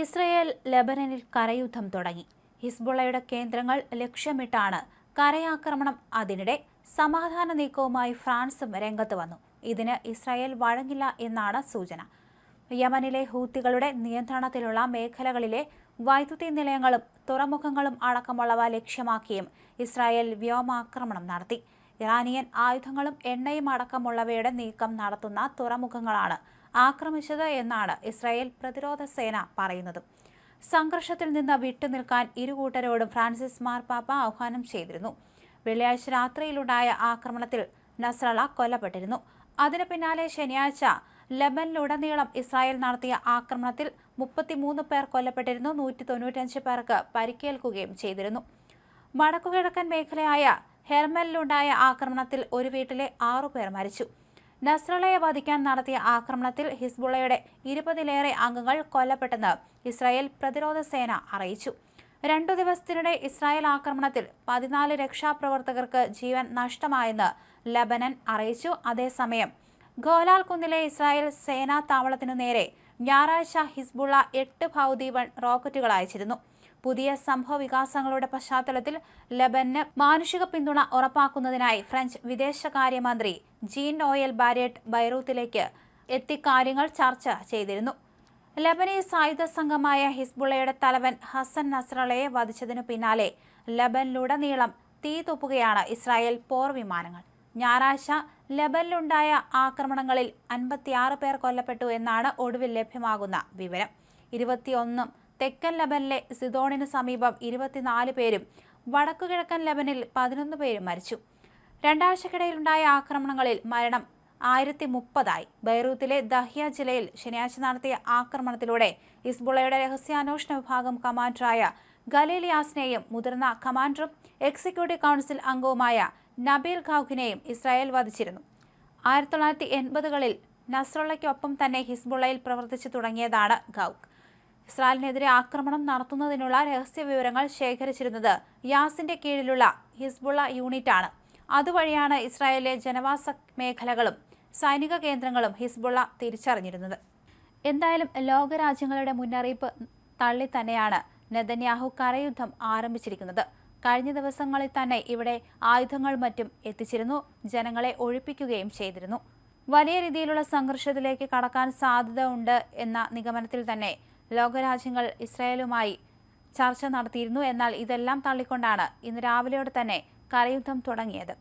Israel ലെബനനിൽ കരയുദ്ധം തുടങ്ങി. ഹിസ്ബുള്ളയുടെ കേന്ദ്രങ്ങൾ ലക്ഷ്യമിട്ടാണ് കരയാക്രമണം. അതിനിടെ സമാധാന നീക്കവുമായി ഫ്രാൻസും രംഗത്ത് വന്നു. ഇതിന് ഇസ്രായേൽ വഴങ്ങില്ല എന്നാണ് സൂചന. യമനിലെ ഹൂത്തികളുടെ നിയന്ത്രണത്തിലുള്ള മേഖലകളിലെ വൈദ്യുതി നിലയങ്ങളും തുറമുഖങ്ങളും അടക്കമുള്ളവ ലക്ഷ്യമാക്കിയും ഇസ്രായേൽ വ്യോമാക്രമണം നടത്തി. ഇറാനിയൻ ആയുധങ്ങളും എണ്ണയും അടക്കമുള്ളവയുടെ നീക്കം നടത്തുന്ന തുറമുഖങ്ങളാണ് ആക്രമിച്ചത് എന്നാണ് ഇസ്രായേൽ പ്രതിരോധ സേന പറയുന്നത്. സംഘർഷത്തിൽ നിന്ന് വിട്ടുനിൽക്കാൻ ഇരുകൂട്ടരോടും ഫ്രാൻസിസ് മാർപ്പാപ്പ ആഹ്വാനം ചെയ്തിരുന്നു. വെള്ളിയാഴ്ച രാത്രിയിലുണ്ടായ ആക്രമണത്തിൽ നസ്രള കൊല്ലപ്പെട്ടിരുന്നു. അതിനു പിന്നാലെ ശനിയാഴ്ച ലബനിലുടനീളം ഇസ്രായേൽ നടത്തിയ ആക്രമണത്തിൽ മുപ്പത്തിമൂന്ന് പേർ കൊല്ലപ്പെട്ടിരുന്നു. നൂറ്റി തൊണ്ണൂറ്റഞ്ച് പേർക്ക് പരിക്കേൽക്കുകയും ചെയ്തിരുന്നു. വടക്കുകിഴക്കൻ മേഖലയായ ഹെർമലിലുണ്ടായ ആക്രമണത്തിൽ ഒരു വീട്ടിലെ ആറുപേർ മരിച്ചു. നസ്രളയെ വധിക്കാൻ നടത്തിയ ആക്രമണത്തിൽ ഹിസ്ബുള്ളയുടെ ഇരുപതിലേറെ അംഗങ്ങൾ കൊല്ലപ്പെട്ടെന്ന് ഇസ്രായേൽ പ്രതിരോധ സേന അറിയിച്ചു. രണ്ടു ദിവസത്തിനിടെ ഇസ്രായേൽ ആക്രമണത്തിൽ പതിനാല് രക്ഷാപ്രവർത്തകർക്ക് ജീവൻ നഷ്ടമായെന്ന് ലബനൻ അറിയിച്ചു. അതേസമയം ഗോലാൽ കുന്നിലെ ഇസ്രായേൽ സേനാ താവളത്തിനു നേരെ ഞായറാഴ്ച ഹിസ്ബുള്ള എട്ട് ഭൗതീവൺ റോക്കറ്റുകൾ അയച്ചിരുന്നു. പുതിയ സംഭവ വികാസങ്ങളുടെ പശ്ചാത്തലത്തിൽ ലബന് മാനുഷിക പിന്തുണ ഉറപ്പാക്കുന്നതിനായി ഫ്രഞ്ച് വിദേശകാര്യമന്ത്രി ജീൻ നോയൽ ബാരേട്ട് ബൈറൂത്തിലേക്ക് എത്തി കാര്യങ്ങൾ ചർച്ച ചെയ്തിരുന്നു. ലബനീസ് സായുധ സംഘമായ ഹിസ്ബുള്ളയുടെ തലവൻ ഹസൻ നസ്രളയെ വധിച്ചതിനു പിന്നാലെ ലബനിലുടനീളം തീ തുപ്പുകയാണ് ഇസ്രായേൽ പോർ വിമാനങ്ങൾ. ഞായറാഴ്ച ലബനിലുണ്ടായ ആക്രമണങ്ങളിൽ അൻപത്തിയാറ് പേർ കൊല്ലപ്പെട്ടു എന്നാണ് ഒടുവിൽ ലഭ്യമാകുന്ന വിവരം. ഇരുപത്തിയൊന്നും തെക്കൻ ലബനിലെ സിദോണിന് സമീപം ഇരുപത്തിനാല് പേരും വടക്കുകിഴക്കൻ ലബനിൽ പതിനൊന്ന് പേരും മരിച്ചു. രണ്ടാഴ്ചക്കിടയിലുണ്ടായ ആക്രമണങ്ങളിൽ മരണം ആയിരത്തി മുപ്പതായി ബൈറൂത്തിലെ ദഹ്യ ജില്ലയിൽ ശനിയാഴ്ച നടത്തിയ ആക്രമണത്തിലൂടെ ഹിസ്ബുള്ളയുടെ രഹസ്യാന്വേഷണ വിഭാഗം കമാൻഡറായ ഗലീലിയാസിനെയും മുതിർന്ന കമാൻഡറും എക്സിക്യൂട്ടീവ് കൗൺസിൽ അംഗവുമായ നബീൽ ഖാഖിനെയും ഇസ്രായേൽ വധിച്ചിരുന്നു. ആയിരത്തി തൊള്ളായിരത്തി എൺപതുകളിൽ നസ്രുള്ളയ്ക്കൊപ്പം തന്നെ ഹിസ്ബുള്ളയിൽ പ്രവർത്തിച്ചു തുടങ്ങിയതാണ് ഗൌക്ക് ഇസ്രായേലിനെതിരെ ആക്രമണം നടത്തുന്നതിനുള്ള രഹസ്യ വിവരങ്ങൾ ശേഖരിച്ചിരുന്നത് യാസിന്റെ കീഴിലുള്ള ഹിസ്ബുള്ള യൂണിറ്റാണ്. അതുവഴിയാണ് ഇസ്രായേലിലെ ജനവാസ മേഖലകളും സൈനിക കേന്ദ്രങ്ങളും ഹിസ്ബുള്ള തിരിച്ചറിഞ്ഞിരുന്നത്. എന്തായാലും ലോകരാജ്യങ്ങളുടെ മുന്നറിയിപ്പ് തള്ളി തന്നെയാണ് നെതന്യാഹു കരയുദ്ധം ആരംഭിച്ചിരിക്കുന്നത്. കഴിഞ്ഞ ദിവസങ്ങളിൽ തന്നെ ഇവിടെ ആയുധങ്ങൾ മറ്റും എത്തിച്ചിരുന്നു ജനങ്ങളെ ഒഴിപ്പിക്കുകയും ചെയ്തിരുന്നു. വലിയ രീതിയിലുള്ള സംഘർഷത്തിലേക്ക് കടക്കാൻ സാധ്യത ഉണ്ട് എന്ന നിഗമനത്തിൽ തന്നെ ലോകരാജ്യങ്ങൾ ഇസ്രായേലുമായി ചർച്ച നടത്തിയിരുന്നു. എന്നാൽ ഇതെല്ലാം തള്ളിക്കൊണ്ടാണ് ഇന്ന് രാവിലെയോടെ തന്നെ കരയുദ്ധം തുടങ്ങിയത്.